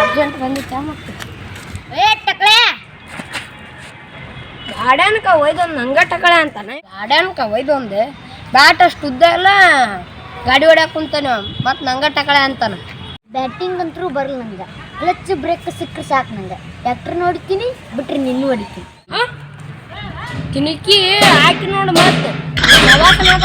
Urgent ಬಂದಿತ್ತ ಮತ್ತೆ ಏ ಟಕ್ಳೆ! ಗಾರ್ಡನ್ಕ ಒಯ್ದೊಂದು ನಂಗ ಟಕಳೆ ಅಂತಾನೆ. ಗಾರ್ಡನ್ಕ ಒಯ್ದೊಂದು. ಬ್ಯಾಟ್ ಅಷ್ಟು ಉದ್ದ ಎಲ್ಲ ಗಾಡಿ ಹೊಡ್ಯಾಕ ಕುಂತಾನೆ ಮತ್ತೆ ನಂಗ ಟಕಳೆ ಅಂತಾನೆ. ಬ್ಯಾಟಿಂಗ್ ಅಂತರೂ ಬರಲ್ಲ ನಂಗೆ. ಕ್ಲಚ್ ಬ್ರೇಕ್ ಸಿಕ್ಕರೆ ಸಾಕು ನಂಗೆ. ಟ್ಯಾಕ್ಟ್ರ್ ನೋಡ್ತೀನಿ ಬಿಟ್ರೆ ನಿನ್ನ ಹೊಡಿತೀನಿ. ಕಿನಿಕಿ ಹಾಕಿ ನೋಡು ಮತ್ತೆ. ದವಾಖಾನ್ಯಾಗ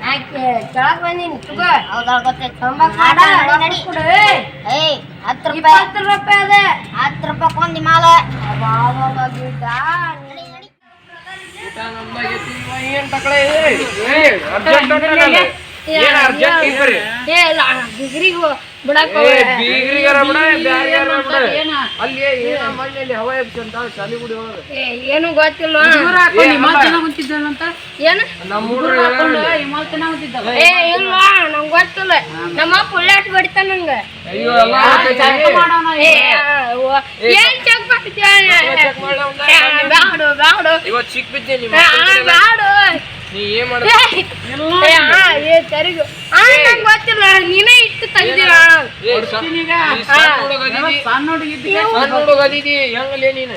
ಕೆಳಕ್ ಬಂದಿನಿ ತುಗ ಹೌದಾ ಗೊತ್ತೈತೆ ನಡಿ. ಕೊಡು. ಏಯ್ ಹತ್ತು ರೂಪಾಯಿ ಇಪ್ಪತ್ತು ರೂಪಾಯಿ ಅದ ಹತ್ತು ರೂಪಾಯಿ ಕೊಂದಿ ಮಾಲ ಗಿಡ. ನಡಿ ನಡಿ ಏನ್ ತಕಳೆ ಏನ್ ಅರ್ಜೆಂಟ್ ಏ, ಬಿಡಕ್ ಏ ಅಲ್ಲಿ ಏನ ಮಣ್ಣಲ್ಲಿ ಹವಾ ಎಬ್ಸಂತ ಶಾಲಿಗುಡಿ ಒಳಗ ಏ, ಏನು ಗೊತ್ತಿಲ್ಲ ಏನು. ಏ ಇಲ್ಲ ನಂಗೆ ಗೊತ್ತಿಲ್ಲ. ನಮ್ಮ ಅಪ್ಪ ಉಳ್ಳಾಟ್ ಬಡಿತಾನ ನಂಗೆ. ಏನ್ ಚೆಕ್ ಮಾಡ್ತೀಯ. ಬ್ಯಾಡು ಬ್ಯಾಡು. ಬಿದ್ದೆ ಬ್ಯಾಡು. ನೀ ಏನ್ ಏ, ಆ, ನಂಗ್ ಗೊತ್ತಿಲ್ಲ. ನೀನೇ ಇಟ್ಟು ನೀ ಸಣ್ಣ ಹುಡುಗ ಹೆಂಗಲೇ ನೀನು.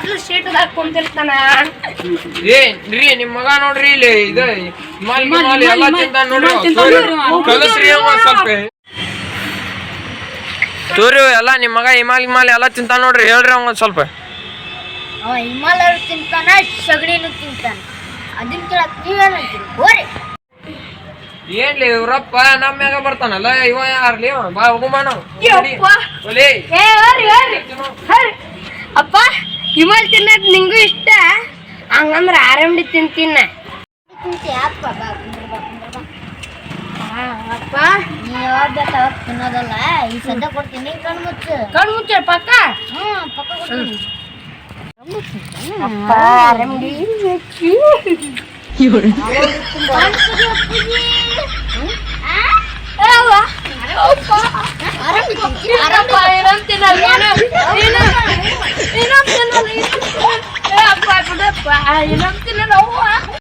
ಮೊದ್ಲು ಶೀಟ್ ಕುಂತಿರ್ತಾನ? ಏ ರೀ ನಿಮ್ ಮಗ ನೋಡ್ರಿ ಇಲ್ಲಿ ಇದು ಮಾಲೆ ಮಾಲೆ ಎಲ್ಲ ತಿಂತಾನ ನೋಡ್ರಿ. ಕಲಸ್ರಿ ಸ್ವಲ್ಪ. ತೋರಿ ಎಲ್ಲ ನಿಮ್ ಮಗ ಹಿಮಾಲ್ ಹಿಮಾಲ್ ಎಲ್ಲ ತಿಂತ ನೋಡ್ರಿ ಹೇಳ್ರಿ ಅವಂಗ ಸ್ವಲ್ಪ. ಅವ ಹಿಮಾಲಯ ತಿಂತಾನ ಸಗಣಿನೂ ತಿಂತಾನ. ಅದನ್ನ ಕೇಳಕ್ ನೀವೇನಂತೀರಿ ಹೋರಿ. ಏನ್ಲಿ ಇವ್ರಪ್ಪ ನಮ್ ಮ್ಯಾಗ ಬರ್ತಾನಲ್ಲ ಇವ ಯಾರ್ಲಿ? ಇವ? ಬಾ ಹೋಗುಮ ನಾವು ಯಪ್ಪ. ಒಲೆ ಏ ಹರಿ ಹರಿ. ಹರಿ. ಅಪ್ಪ. ಹಿಮಲ್ ತಿನ್ನೋದ್ ನಿಂಗೂ ಇಷ್ಟ. ಹಂಗಂದ್ರೆ ಆರಂಭಿ ತಿಂತೀನ. ತಿಂತಿ ಅಪ್ಪ ನೀ ಯಾವಾಗ ತಿನ್ನೋದಲ್ಲ ಈ ಸದ್ಯ ಕೊಡ್ತೀನಿ ಕಣ್ಣು ಮುಚ್ಚು. ಕಣ್ಣು ಮುಚ್ಚ ಪಕ್ಕ. ಹ್ಞೂ ಪಕ್ಕ ಕೊಡ್ತೀನಿ. ಅಪ್ಪ ಆರಂಭಿ